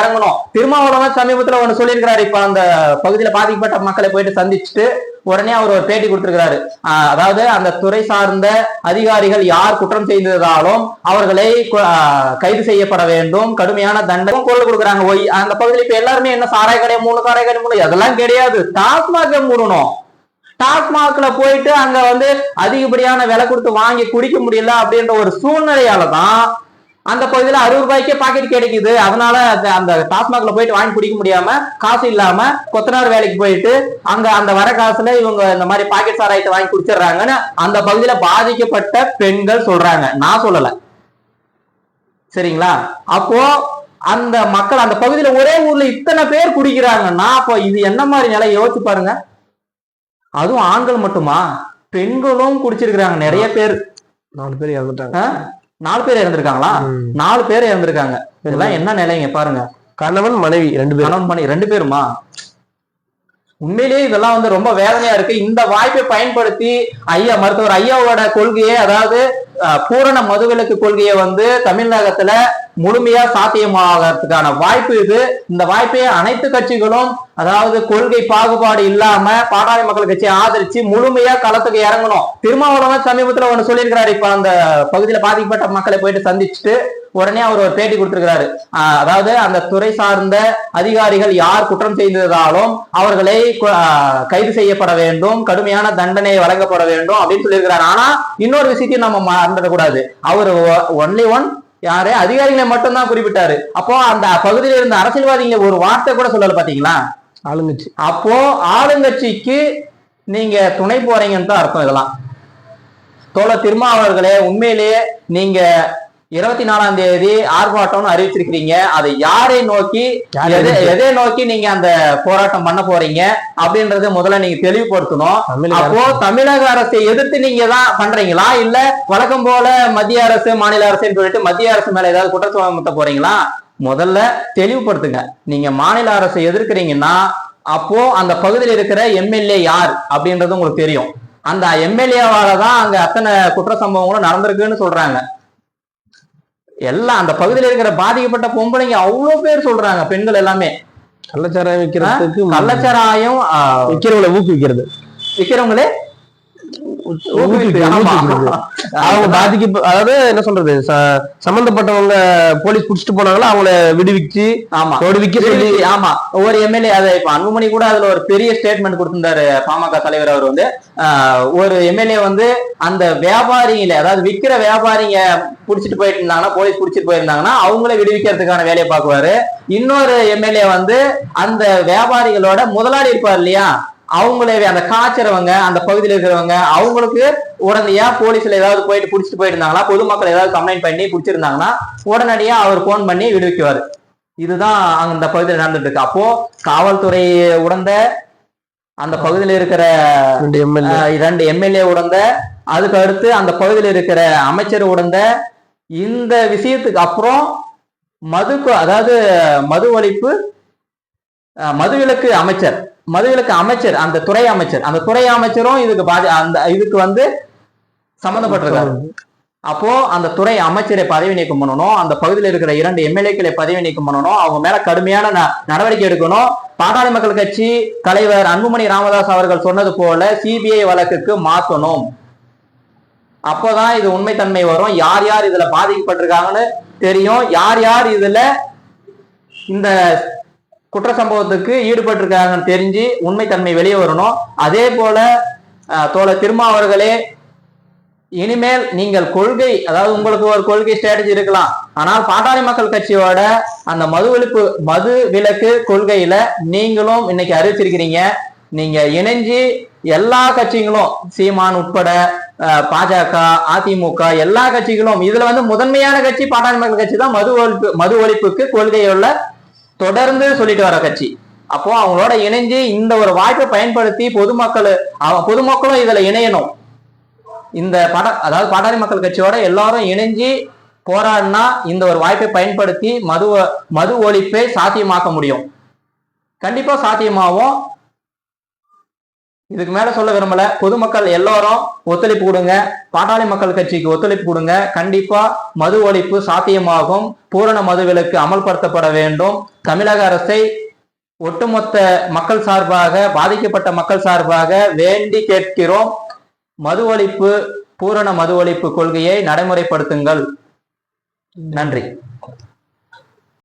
இறங்கணும் திருமாவளவன் சமீபத்துல ஒண்ணு சொல்லியிருக்கிறாரு. இப்ப அந்த பகுதியில பாதிக்கப்பட்ட மக்களை போயிட்டு சந்திச்சுட்டு உடனே அவர் ஒரு பேட்டி கொடுத்திருக்கிறாரு. அதாவது அந்த துறை சார்ந்த அதிகாரிகள் யார் குற்றம் செய்ததாலும் அவர்களை கைது செய்யப்பட வேண்டும். கடுமையான தண்டனை குரல் கொடுக்குறாங்க. ஒய் அந்த பகுதியில் இப்ப எல்லாருமே என்ன சாராய கடை மூணு சாராய கடை மூணு அதெல்லாம் கிடையாது. டாஸ்மாக மூடணும். டாஸ்மாக்ல போயிட்டு அங்க வந்து அதிகப்படியான விலை கொடுத்து வாங்கி குடிக்க முடியல அப்படின்ற ஒரு சூழ்நிலையால தான் அந்த பகுதியில அறுபது ரூபாய்க்கே பாக்கெட் கிடைக்குது. அதனால அந்த- டாஸ்மாக்ல போயிட்டு வாங்கி குடிக்க முடியாம காசு இல்லாம கொத்தனார் வேலைக்கு போயிட்டு அங்க அந்த வர காசுல இவங்க இந்த மாதிரி பாக்கெட் சாராயத்தை வாங்கி குடிச்சிடுறாங்கன்னு அந்த பகுதியில பாதிக்கப்பட்ட பெண்கள் சொல்றாங்க. நான் சொல்லல. சரிங்களா? அப்போ அந்த மக்கள் அந்த பகுதியில ஒரே ஊர்ல இத்தனை பேர் குடிக்கிறாங்கன்னா அப்போ இது என்ன மாதிரி நிலை? யோசிச்சு பாருங்க. அதுவும் ஆண்கள் மட்டுமா? பெண்களும் குடிச்சிருக்கிறாங்க. நிறைய பேர். நாலு பேர் இறந்துட்டாங்க? நாலு பேர் இறந்திருக்காங்களா. நாலு பேர் இறந்திருக்காங்க. இதெல்லாம் என்ன நிலைங்க? பாருங்க. கணவன் மனைவி ரெண்டு பேரும் கணவன் பண்ணி ரெண்டு பேருமா? உண்மையிலேயே இதெல்லாம் வந்து ரொம்ப வேதனையா இருக்கு. இந்த வாய்ப்பை பயன்படுத்தி ஐயா மருத்துவர் ஐயாவோட கொள்கையை அதாவது பூரண மதுவிலக்கு கொள்கையை வந்து தமிழகத்துல முழுமையா சாத்தியமாகறதுக்கான வாய்ப்பு இது. இந்த வாய்ப்பை அனைத்து கட்சிகளும் அதாவது கொள்கை பாகுபாடு இல்லாம பாட்டாளி மக்கள் கட்சியை ஆதரிச்சு முழுமையா களத்துக்கு இறங்கணும். திருமாவளவன் சமீபத்துல ஒண்ணு சொல்லியிருக்கிறாரு. இப்ப அந்த பகுதியில பாதிக்கப்பட்ட மக்களை போயிட்டு சந்திச்சுட்டு உடனே அவர் ஒரு பேட்டி கொடுத்திருக்கிறாரு. அதாவது அந்த துறை சார்ந்த அதிகாரிகள் யார் குற்றம் செய்ததாலும் அவர்களை கைது செய்யப்பட வேண்டும் கடுமையான தண்டனை வழங்கப்பட வேண்டும் அப்படின்னு சொல்லியிருக்கிறாரு. ஆனா இன்னொரு விஷயத்தையும் நம்ம மறந்துடக்கூடாது. அவர் ஒன்லி ஒன் யாரு? அதிகாரிகளை மட்டும்தான் குறிப்பிட்டாரு. அப்போ அந்த பகுதியில் இருந்த அரசியல்வாதிகளை ஒரு வார்த்தை கூட சொல்லல பாத்தீங்களா? ஆளுங்கட்சி. அப்போ ஆளுங்கட்சிக்கு நீங்க துணை போறீங்கன்னு தான் அர்த்தம் இதெல்லாம். தோழர் திருமாவளவர்களே உண்மையிலேயே நீங்க இருபத்தி நாலாம் தேதி ஆர்ப்பாட்டம்னு அறிவிச்சிருக்கிறீங்க. அதை யாரை நோக்கி எதை நோக்கி? எதை நோக்கி நீங்க அந்த போராட்டம் பண்ண போறீங்க அப்படின்றத முதல்ல நீங்க தெளிவுபடுத்தணும். அப்போ தமிழக அரசை எதிர்த்து நீங்க தான் பண்றீங்களா? இல்ல வழக்கம் போல மத்திய அரசு மாநில அரசுன்னு சொல்லிட்டு மத்திய அரசு மேல ஏதாவது குற்றச்சாமத்த போறீங்களா? முதல்ல தெளிவுபடுத்துங்க. நீங்க மாநில அரசை எதிர்க்கிறீங்கன்னா அப்போ அந்த பகுதியில் இருக்கிற எம்எல்ஏ யார் அப்படின்றது உங்களுக்கு தெரியும். அந்த எம்எல்ஏவால தான் அங்க அத்தனை குற்ற சம்பவங்களும் நடந்திருக்குன்னு சொல்றாங்க. எல்லாம் அந்த பகுதியில் இருக்கிற பாதிக்கப்பட்ட பொம்பளைங்க அவ்வளவு பேர் சொல்றாங்க பெண்கள் எல்லாமே கள்ளச்சாராயம் விற்கிறதுக்கு கள்ளச்சாராயம் விற்கிறவங்களை ஊக்குவிக்கிறது. ஊக்குவிக்கிறது. அவங்க பாதிக்க அதாவது என்ன சொல்றது சம்பந்தப்பட்டவங்க போலீஸ் புடிச்சிட்டு போனாங்களோ அவங்கள விடுவிச்சு ஆமா. விடுவிக்க சொல்லி ஆமா. ஒரு எம்எல்ஏ அதை இப்ப அன்புமணி கூட அதுல ஒரு பெரிய ஸ்டேட்மெண்ட் கொடுத்திருந்தாரு பாமக தலைவர் அவர் வந்து. ஒரு எம்எல்ஏ வந்து அந்த வியாபாரிகள அதாவது விக்கிற வியாபாரிங்க புடிச்சிட்டு போயிட்டு இருந்தாங்கன்னா போலீஸ் புடிச்சிட்டு போயிருந்தாங்கன்னா அவங்கள விடுவிக்கிறதுக்கான வேலையை பார்க்குவாரு. இன்னொரு எம்எல்ஏ வந்து அந்த வியாபாரிகளோட முதலாளி இருப்பார் இல்லையா அவங்களே அந்த காய்ச்சறவங்க அந்த பகுதியில் இருக்கிறவங்க அவங்களுக்கு உடனடியா போலீஸ்ல ஏதாவது போயிட்டு புடிச்சிட்டு போயிருந்தாங்களா பொதுமக்கள் ஏதாவது கம்ப்ளைண்ட் பண்ணி பிடிச்சிருந்தாங்கன்னா உடனடியா அவர் ஃபோன் பண்ணி விடுவிக்குவார். இதுதான் அந்த பகுதியில் நடந்துட்டு இருக்கு அப்போ காவல்துறை உடந்த அந்த பகுதியில் இருக்கிற ரெண்டு எம்எல்ஏ அஹ், இரண்டு எம்எல்ஏ உடந்த அதுக்கு அடுத்து அந்த பகுதியில் இருக்கிற அமைச்சர் உடந்த இந்த விஷயத்துக்கு அப்புறம் மதுக்கு அதாவது மது ஒழிப்பு மதுவிலக்கு அமைச்சர் மதுவிலக்கு அமைச்சர் அந்த துறை அமைச்சர் அந்த துறை அமைச்சரும் இதுக்கு பாதி அந்த இதுக்கு வந்து சம்மந்தப்பட்டிருக்காரு. அப்போ அந்த துறை அமைச்சரை பதவி நீக்கம் பண்ணணும் அந்த பகுதியில் இருக்கிற இரண்டு எம்எல்ஏக்களை பதவி நீக்கம் பண்ணணும் அவங்க மேல கடுமையான ந- நடவடிக்கை எடுக்கணும். பாட்டாளி மக்கள் கட்சி தலைவர் அன்புமணி ராமதாஸ் அவர்கள் சொன்னது போல சிபிஐ வழக்குக்கு மாற்றணும். அப்போதான் இது உண்மைத்தன்மை வரும். யார் யார் இதுல பாதிக்கப்பட்டிருக்காங்கன்னு தெரியும். யார் யார் இதுல இந்த குற்ற சம்பவத்துக்கு ஈடுபட்டிருக்காங்கன்னு தெரிஞ்சு உண்மைத்தன்மை வெளியே வரணும். அதே போல தோழ தோழர் திருமாவர்களே இனிமேல் நீங்கள் கொள்கை அதாவது உங்களுக்கு ஒரு கொள்கை ஸ்ட்ராட்டஜி இருக்கலாம். ஆனால் பாட்டாளி மக்கள் கட்சியோட அந்த மது ஒழிப்பு மது விலக்கு கொள்கையில நீங்களும் இன்னைக்கு அறிவிச்சிருக்கிறீங்க. நீங்க இணைஞ்சு எல்லா கட்சிகளும் சீமான் உட்பட பாஜக அதிமுக எல்லா கட்சிகளும் இதுல வந்து முதன்மையான கட்சி பாட்டாளி மக்கள் கட்சி தான் மது ஒழிப்பு மது ஒழிப்புக்கு கொள்கையுள்ள தொடர்ந்து சொல்லிட்டு வர கட்சி. அப்போ அவங்களோட இணைஞ்சு இந்த ஒரு வாய்ப்பை பயன்படுத்தி பொதுமக்கள் அவ- பொதுமக்களும் இதுல இணையணும். இந்த பட அதாவது பாட்டாளி மக்கள் கட்சியோட எல்லாரும் இணைஞ்சு போராடினா இந்த ஒரு வாய்ப்பை பயன்படுத்தி மது மது ஒழிப்பை சாத்தியமாக்க முடியும். கண்டிப்பா சாத்தியமாகும் இதுக்கு மேல சொல்ல விரும்பல. பொதுமக்கள் எல்லாரும் ஒத்துழைப்பு கொடுங்க. பாட்டாளி மக்கள் கட்சிக்கு ஒத்துழைப்பு கொடுங்க. கண்டிப்பா மது ஒழிப்பு சாத்தியமாகும். பூரண மது விலக்கு அமல்படுத்தப்பட வேண்டும். தமிழக அரசை ஒட்டுமொத்த மக்கள் சார்பாக பாதிக்கப்பட்ட மக்கள் சார்பாக வேண்டி கேட்கிறோம். மது ஒழிப்பு பூரண மது ஒழிப்பு கொள்கையை நடைமுறைப்படுத்துங்கள். நன்றி.